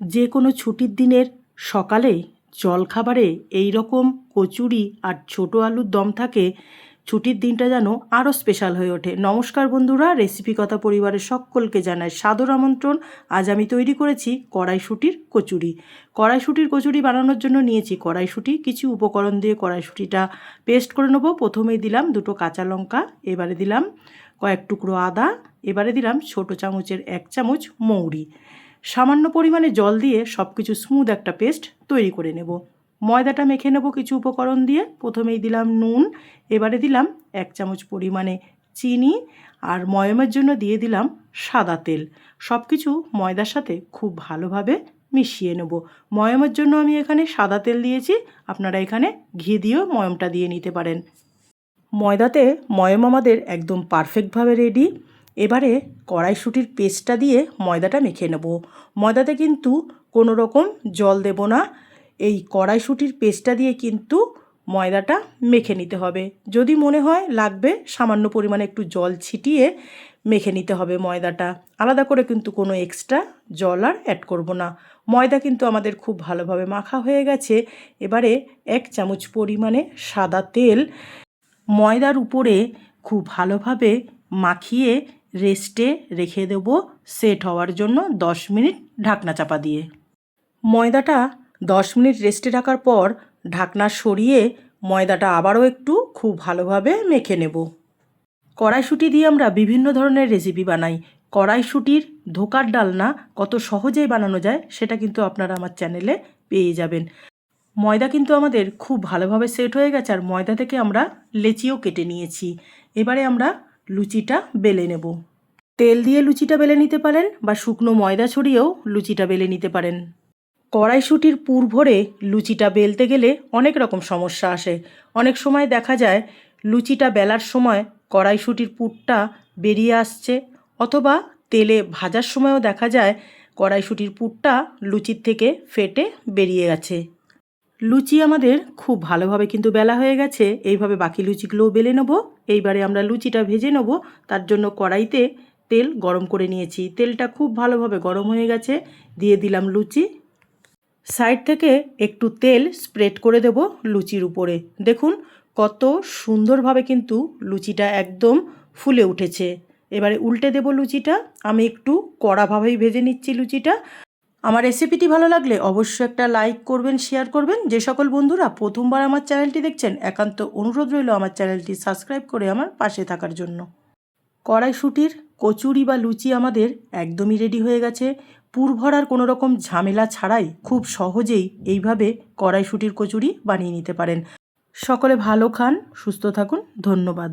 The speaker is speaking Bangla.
যে কোনো ছুটির দিনের সকালে জলখাবারে এই রকম কচুরি আর ছোটো আলুর দম থাকে, ছুটির দিনটা যেন আরও স্পেশাল হয়ে ওঠে। নমস্কার বন্ধুরা, রেসিপি কথা পরিবারের সকলকে জানায় সাদর আমন্ত্রণ। আজ আমি তৈরি করেছি কড়াইশুটির কচুরি। কড়াইশুটির কচুরি বানানোর জন্য নিয়েছি কড়াইশুটি। কিছু উপকরণ দিয়ে কড়াইশুটিটা পেস্ট করে নেব। প্রথমেই দিলাম দুটো কাঁচা লঙ্কা, এবারে দিলাম কয়েক টুকরো আদা এবারে দিলাম ছোটো চামচের এক চামচ মৌরি। সামান্য পরিমাণে জল দিয়ে সব কিছু স্মুথ একটা পেস্ট তৈরি করে নেব। ময়দাটা মেখে নেব কিছু উপকরণ দিয়ে। প্রথমেই দিলাম নুন, এবারে দিলাম এক চামচ পরিমাণে চিনি আর ময়মের জন্য দিয়ে দিলাম সাদা তেল। সব কিছু ময়দার সাথে খুব ভালোভাবে মিশিয়ে নেব। ময়মের জন্য আমি এখানে সাদা তেল দিয়েছি। আপনারা এখানে ঘি দিয়েও ময়মটা দিয়ে নিতে পারেন। ময়দাতে ময়ম আমাদের একদম পারফেক্টভাবে রেডি এবারে কড়াইশুটির পেস্টটা দিয়ে ময়দাটা মেখে নেব। ময়দাতে কিন্তু কোনো রকম জল দেব না। এই কড়াইশুটির পেস্টটা দিয়ে কিন্তু ময়দাটা মেখে নিতে হবে। যদি মনে হয় লাগবে, সামান্য পরিমাণে একটু জল ছিটিয়ে মেখে নিতে হবে ময়দাটা। আলাদা করে কিন্তু কোনো এক্সট্রা জল আর অ্যাড করব না। ময়দা কিন্তু আমাদের খুব ভালোভাবে মাখা হয়ে গেছে। এবারে এক চামচ পরিমাণে সাদা তেল ময়দার উপরে খুব ভালোভাবে মাখিয়ে রেস্টে রেখে দেবো সেট হওয়ার জন্য দশ মিনিট ঢাকনা চাপা দিয়ে। ময়দাটা দশ মিনিট রেস্টে রাখার পর ঢাকনা সরিয়ে ময়দাটা আবারও একটু খুব ভালোভাবে মেখে নেব। কড়াইশুঁটি দিয়ে আমরা বিভিন্ন ধরনের রেসিপি বানাই। কড়াইশুঁটির ধোকার ডালনা কত সহজেই বানানো যায় সেটা কিন্তু আপনারা আমার চ্যানেলে পেয়ে যাবেন। ময়দা কিন্তু আমাদের খুব ভালোভাবে সেট হয়ে গেছে আর ময়দা থেকে আমরা লেচিও কেটে নিয়েছি। এবারে আমরা লুচিটা বেলে নেব। তেল দিয়ে লুচিটা বেলে নিতে পারেন বা শুকনো ময়দা ছড়িয়েও লুচিটা বেলে নিতে পারেন। কড়াইশুটির পুর ভরে লুচিটা বেলতে গেলে অনেক রকম সমস্যা আসে। অনেক সময় দেখা যায় লুচিটা বেলার সময় কড়াইশুটির পুরটা বেরিয়ে আসছে অথবা তেলে ভাজার সময়ও দেখা যায় কড়াইশুটির পুরটা লুচির থেকে ফেটে বেরিয়ে গেছে। লুচি আমাদের খুব ভালোভাবে কিন্তু বেলা হয়ে গেছে। এইভাবে বাকি লুচিগুলোও বেলে নেব। এইবারে আমরা লুচিটা ভেজে নেব। তার জন্য কড়াইতে তেল গরম করে নিয়েছি। তেলটা খুব ভালোভাবে গরম হয়ে গেছে। দিয়ে দিলাম লুচি। সাইড থেকে একটু তেল স্প্রেড করে দেব লুচির উপরে। দেখুন, কত সুন্দরভাবে কিন্তু লুচিটা একদম ফুলে উঠেছে। এবারে উল্টে দেব লুচিটা। আমি একটু কড়াভাবেই ভেজে নিচ্ছি লুচিটা। আমার রেসিপিটি ভালো লাগলে অবশ্যই একটা লাইক করবেন শেয়ার করবেন। যে সকল বন্ধুরা প্রথমবার আমার চ্যানেলটি দেখছেন, একান্ত অনুরোধ রইল আমার চ্যানেলটি সাবস্ক্রাইব করে আমার পাশে থাকার জন্য। কড়াইশুটির কচুরি বা লুচি আমাদের একদমই রেডি হয়ে গেছে। পুর ভরার কোনো রকম ঝামেলা ছাড়াই খুব সহজেই এইভাবে কড়াইশুটির কচুরি বানিয়ে নিতে পারেন। সকলে ভালো খান, সুস্থ থাকুন, ধন্যবাদ।